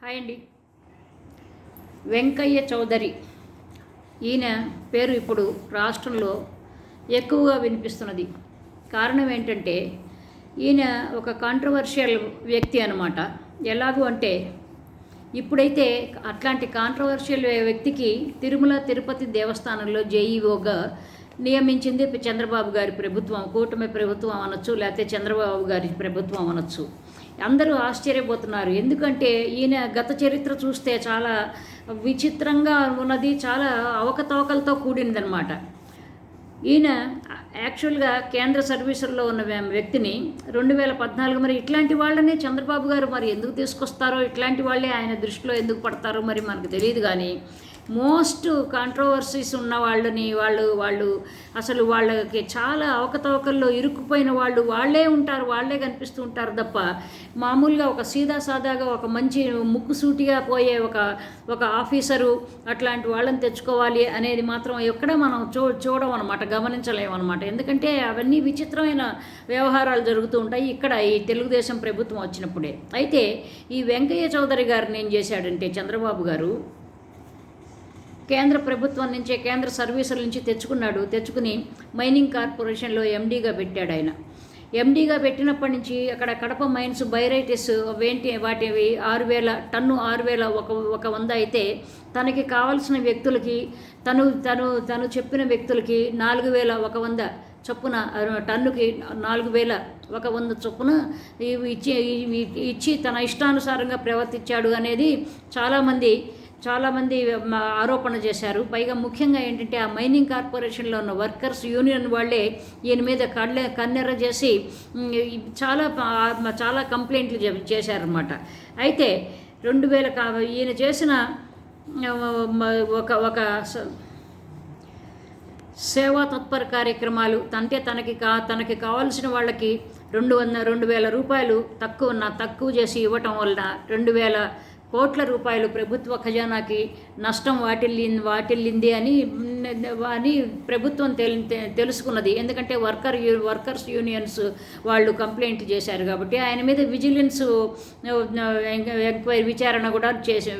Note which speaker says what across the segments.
Speaker 1: Hi అండి. వెంకయ్య చౌదరి. ఈయన పేరు ఇప్పుడు రాష్ట్రంలో ఎక్కువగా వినిపిస్తున్నది. కారణం ఏంటంటే ఈయన ఒక కాంట్రవర్షియల్ వ్యక్తి అనమాట ఎలాగూ అంటే ఇప్పుడైతే అట్లాంటి కాంట్రవర్షియల్ వ్యక్తికి తిరుమల తిరుపతి దేవస్థానంలో జేఈఓగా నియమించింది చంద్రబాబు గారి ప్రభుత్వం కూటమి ప్రభుత్వం అనొచ్చు లేకపోతే చంద్రబాబు గారి ప్రభుత్వం అనొచ్చు. అందరూ ఆశ్చర్యపోతున్నారు. ఎందుకంటే ఈయన గత చరిత్ర చూస్తే చాలా విచిత్రంగా ఉన్నది చాలా అవకతవకలతో కూడిందనమాట ఈయన యాక్చువల్గా కేంద్ర సర్వీసుల్లో ఉన్న వ్యక్తిని రెండు వేల పద్నాలుగు మరి ఇట్లాంటి వాళ్ళని చంద్రబాబు గారు మరి ఎందుకు తీసుకొస్తారో ఇట్లాంటి వాళ్ళే ఆయన దృష్టిలో ఎందుకు పడతారో మరి మనకు తెలియదు కానీ మోస్ట్ కాంట్రవర్సీస్ ఉన్న వాళ్ళని వాళ్ళు వాళ్ళు అసలు వాళ్ళకి చాలా అవకతవకల్లో ఇరుక్కుపోయిన వాళ్ళు వాళ్ళే ఉంటారు వాళ్ళే కనిపిస్తూ ఉంటారు తప్ప మామూలుగా ఒక సీదా సాదాగా ఒక మంచి ముక్కుసూటిగా పోయే ఒక ఒక ఆఫీసరు అట్లాంటి వాళ్ళని తెచ్చుకోవాలి అనేది మాత్రం ఎక్కడ మనం చూ చూడం అనమాట గమనించలేము అనమాట ఎందుకంటే అవన్నీ విచిత్రమైన వ్యవహారాలు జరుగుతూ ఉంటాయి ఇక్కడ ఈ తెలుగుదేశం ప్రభుత్వం వచ్చినప్పుడే. అయితే ఈ వెంకయ్య చౌదరి గారిని ఏం చేశాడంటే చంద్రబాబు గారు కేంద్ర ప్రభుత్వం నుంచే కేంద్ర సర్వీసుల నుంచి తెచ్చుకున్నాడు. తెచ్చుకుని మైనింగ్ కార్పొరేషన్లో ఎండీగా పెట్టాడు ఆయన. ఎండీగా పెట్టినప్పటి నుంచి అక్కడ కడప మైన్స్ బైరైటిస్ వేంటి వాటివి ఆరు వేల టన్ను ఆరు వేల ఒక ఒక వంద అయితే తనకి కావలసిన వ్యక్తులకి తను తను తను చెప్పిన వ్యక్తులకి నాలుగు వేల ఒక వంద చొప్పున టన్నుకి నాలుగు వేల ఒక వంద చొప్పున ఇవి ఇచ్చి ఇచ్చి తన ఇష్టానుసారంగా ప్రవర్తించాడు అనేది చాలామంది చాలామంది ఆరోపణ చేశారు. పైగా ముఖ్యంగా ఏంటంటే ఆ మైనింగ్ కార్పొరేషన్లో ఉన్న వర్కర్స్ యూనియన్ వాళ్ళే ఈయన మీద కళ్ళె కన్నెర్ర చేసి చాలా చాలా కంప్లైంట్లు చే- చేశారన్నమాట. అయితే రెండు వేల కా ఈయన చేసిన ఒక ఒక స- సేవా తత్పర కార్యక్రమాలు అంటే తనకి కా తనకి కావాల్సిన వాళ్ళకి రెండు వంద రెండు వేల రూపాయలు తక్కువ తక్కువ చేసి ఇవ్వటం వలన రెండు వేల కోట్ల రూపాయలు ప్రభుత్వ ఖజానాకి నష్టం వాటిల్లి వాటిల్లింది అని అని ప్రభుత్వం తెలు తెలుసుకున్నది. ఎందుకంటే వర్కర్ యూ వర్కర్స్ యూనియన్స్ వాళ్ళు కంప్లైంట్ చేశారు కాబట్టి ఆయన మీద విజిలెన్స్ ఎంక్వైరీ విచారణ కూడా చేసి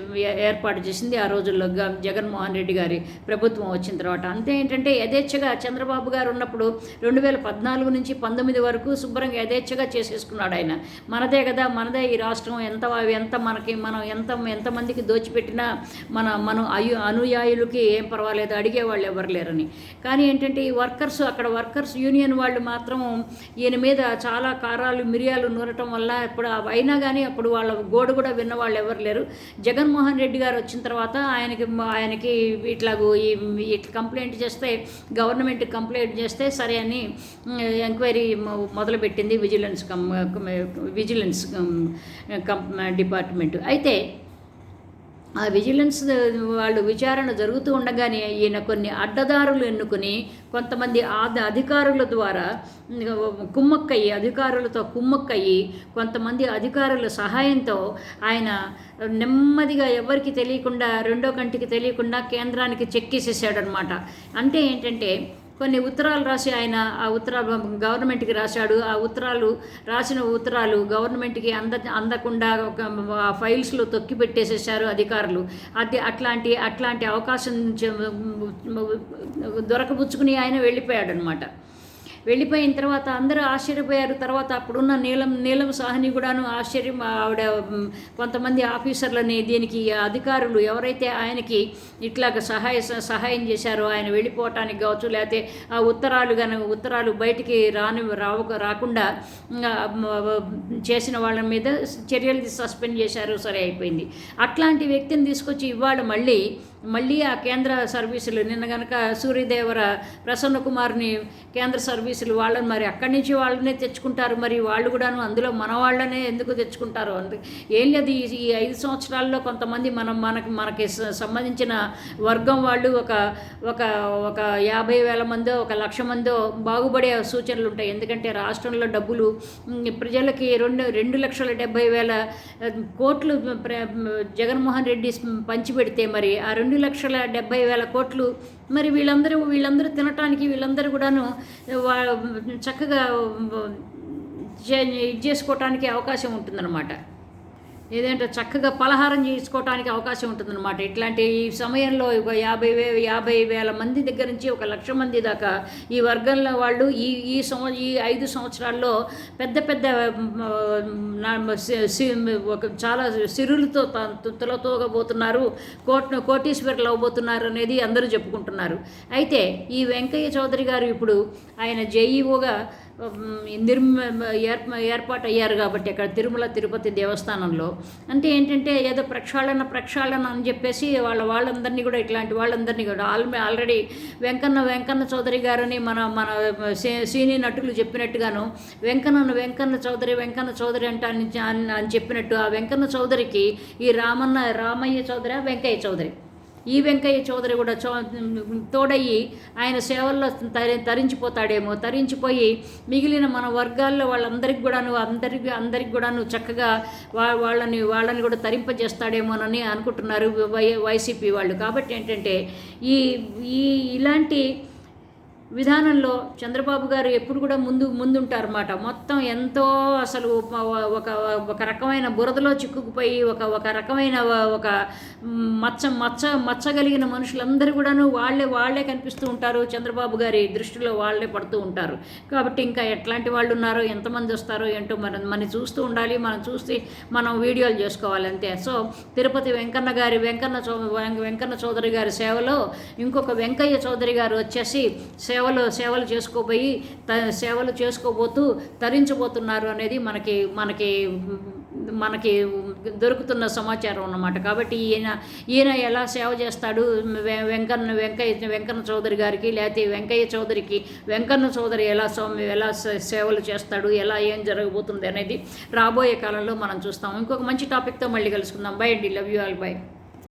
Speaker 1: ఏర్పాటు చేసింది ఆ రోజుల్లో గ- జగన్మోహన్ రెడ్డి గారి ప్రభుత్వం వచ్చిన తర్వాత. అంతే ఏంటంటే యథేచ్ఛగా చంద్రబాబు గారు ఉన్నప్పుడు రెండు వేల పద్నాలుగు నుంచి పంతొమ్మిది వరకు శుభ్రంగా యథేచ్ఛగా చేసేసుకున్నాడు ఆయన. మనదే కదా మనదే ఈ రాష్ట్రం ఎంత ఎంత మనకి మనం ఎంత ఎంతమందికి దోచిపెట్టినా మన మనం అయు అనుయాయులకి ఏం పర్వాలేదు అడిగే వాళ్ళు ఎవరు లేరని. కానీ ఏంటంటే ఈ వర్కర్స్ అక్కడ వర్కర్స్ యూనియన్ వాళ్ళు మాత్రం ఈయన మీద చాలా కారాలు మిరియాలు నూరటం వల్ల ఇప్పుడు అయినా కానీ అప్పుడు వాళ్ళ గోడు కూడా విన్న వాళ్ళు ఎవరు లేరు. జగన్మోహన్ రెడ్డి గారు వచ్చిన తర్వాత ఆయనకి ఆయనకి ఇట్లాగూ ఈ ఇట్లా కంప్లైంట్ చేస్తే గవర్నమెంట్ కంప్లైంట్ చేస్తే సరే అని ఎంక్వైరీ మొదలుపెట్టింది vigilance cum vigilance cum department. అయితే ఆ విజిలెన్స్ వాళ్ళు విచారణ జరుగుతూ ఉండగానే ఈయన కొన్ని అడ్డదారులు ఎన్నుకుని కొంతమంది ఆద అధికారుల ద్వారా కుమ్మక్కయ్యి అధికారులతో కుమ్మక్కయ్యి కొంతమంది అధికారుల సహాయంతో ఆయన నెమ్మదిగా ఎవరికి తెలియకుండా రెండో కంటికి తెలియకుండా కేంద్రానికి చెక్కేసేసాడనమాట అంటే ఏంటంటే కొన్ని ఉత్తరాలు రాసి ఆయన ఆ ఉత్తరాలు గవర్నమెంట్కి రాశాడు. ఆ ఉత్తరాలు రాసిన ఉత్తరాలు గవర్నమెంట్కి అంద అందకుండా ఒక ఫైల్స్లో తొక్కి పెట్టేసేసారు అధికారులు. అది అట్లాంటి అట్లాంటి అవకాశం దొరకబుచ్చుకుని ఆయన వెళ్ళిపోయాడు అనమాట వెళ్ళిపోయిన తర్వాత అందరూ ఆశ్చర్యపోయారు. తర్వాత అప్పుడున్న నీలం నీలం సాహని కూడాను ఆశ్చర్యం ఆవిడ కొంతమంది ఆఫీసర్లని దీనికి అధికారులు ఎవరైతే ఆయనకి ఇట్లాగ సహాయ సహాయం చేశారో ఆయన వెళ్ళిపోవటానికి కావచ్చు లేకపోతే ఆ ఉత్తరాలు కానీ ఉత్తరాలు బయటికి రాని రావ రాకుండా చేసిన వాళ్ళ మీద చర్యలు సస్పెండ్ చేశారు. సరే అయిపోయింది. అట్లాంటి వ్యక్తిని తీసుకొచ్చి ఇవాళ మళ్ళీ మళ్ళీ ఆ కేంద్ర సర్వీసులు నిన్న కనుక సూర్యదేవర ప్రసన్న కుమార్ని కేంద్ర సర్వీసులు వాళ్ళని మరి అక్కడి నుంచి వాళ్ళనే తెచ్చుకుంటారు. మరి వాళ్ళు కూడాను అందులో మన వాళ్ళనే ఎందుకు తెచ్చుకుంటారు? అందు ఏం లేదు ఈ ఈ ఐదు సంవత్సరాల్లో కొంతమంది మనం మనకి మనకి సంబంధించిన వర్గం వాళ్ళు ఒక ఒక ఒక యాభై వేల మందో ఒక లక్ష మందో బాగుపడే సూచనలు ఉంటాయి. ఎందుకంటే రాష్ట్రంలో డబ్బులు ప్రజలకి రెండు రెండు లక్షల డెబ్బై వేల కోట్లు ప్ర- జగన్మోహన్ రెడ్డి పంచిపెడితే మరి ఆ రెండు రెండు లక్షల డెబ్బై వేల కోట్లు. మరి వీళ్ళందరూ వీళ్ళందరూ తినటానికి వీళ్ళందరూ కూడాను చక్కగా ఇది చేసుకోవటానికి అవకాశం ఉంటుందన్నమాట. ఏదంటే చక్కగా పలహారం చేసుకోవడానికి అవకాశం ఉంటుందన్నమాట. ఇట్లాంటి ఈ సమయంలో ఒక యాభై వే యాభై వేల మంది దగ్గర నుంచి ఒక లక్ష మంది దాకా ఈ వర్గంలో వాళ్ళు ఈ ఈ సంవ ఈ ఐదు సంవత్సరాల్లో పెద్ద పెద్ద ఒక చాలా సిరులతో తులతోగబోతున్నారు కోట్ కోటీశ్వరులు అవ్వబోతున్నారు అనేది అందరూ చెప్పుకుంటున్నారు. అయితే ఈ వెంకయ్య చౌదరి గారు ఇప్పుడు ఆయన జేఈఓగా నిర్మ ఏర్ప ఏర్పాటు అయ్యారు కాబట్టి అక్కడ తిరుమల తిరుపతి దేవస్థానంలో. అంటే ఏంటంటే ఏదో ప్రక్షాళన ప్రక్షాళన అని చెప్పేసి వాళ్ళ వాళ్ళందరినీ కూడా ఇట్లాంటి వాళ్ళందరినీ కూడా ఆల్ ఆల్రెడీ వెంకన్న వెంకన్న చౌదరి గారని మన మన సీ- నటులు చెప్పినట్టుగాను వెంకన్న వెంకన్న చౌదరి వెంకన్న చౌదరి అంటే అని- అని చెప్పినట్టు ఆ వెంకన్న చౌదరికి ఈ రామన్న రామయ్య చౌదరి వెంకయ్య చౌదరి. ఈ వెంకయ్య చౌదరి కూడా చో తోడయ్యి ఆయన సేవల్లో తరి తరించిపోతాడేమో. తరించిపోయి మిగిలిన మన వర్గాల్లో వాళ్ళందరికి కూడాను అందరికి అందరికి కూడాను చక్కగా వా వాళ్ళని వాళ్ళని కూడా తరింపజేస్తాడేమోనని అనుకుంటున్నారు వై వైసీపీ వాళ్ళు. కాబట్టి ఏంటంటే ఈ ఈ ఇలాంటి విధానంలో చంద్రబాబు గారు ఎప్పుడు కూడా ముందు ముందుంటారన్నమాట. మొత్తం ఎంతో అసలు ఒక- ఒక రకమైన బురదలో చిక్కుకుపోయి ఒక ఒక రకమైన ఒక మచ్చ మచ్చ మచ్చగలిగిన మనుషులందరూ కూడాను వాళ్ళే వాళ్ళే కనిపిస్తూ ఉంటారు. చంద్రబాబు గారి దృష్టిలో వాళ్ళే పడుతూ ఉంటారు. కాబట్టి ఇంకా ఎట్లాంటి వాళ్ళు ఉన్నారో ఎంతమంది వస్తారో ఏంటో మనం మనం చూస్తూ ఉండాలి. మనం చూసి మనం వీడియోలు చేసుకోవాలి అంతే సో తిరుపతి వెంకన్న గారి వెంకన్న చౌ వెంకన్న చౌదరి గారి సేవలో ఇంకొక వెంకయ్య చౌదరి గారు వచ్చేసి సేవలు సేవలు చేసుకోబోయి త సేవలు చేసుకోబోతూ తరించబోతున్నారు అనేది మనకి మనకి మనకి దొరుకుతున్న సమాచారం అన్నమాట. కాబట్టి ఈయన ఈయన ఎలా సేవ చేస్తాడు? వె- వెంకన్న వెంకయ్య వెంకన్న చౌదరి గారికి లేకపోతే వెంకయ్య చౌదరికి వెంకన్న చౌదరి ఎలా స్వామి ఎలా సేవలు చేస్తాడు? ఎలా ఏం జరగబోతుంది అనేది రాబోయే కాలంలో మనం చూస్తాం. ఇంకొక మంచి టాపిక్తో మళ్ళీ కలుసుకుందాం. బై అండి. Love you all. బై.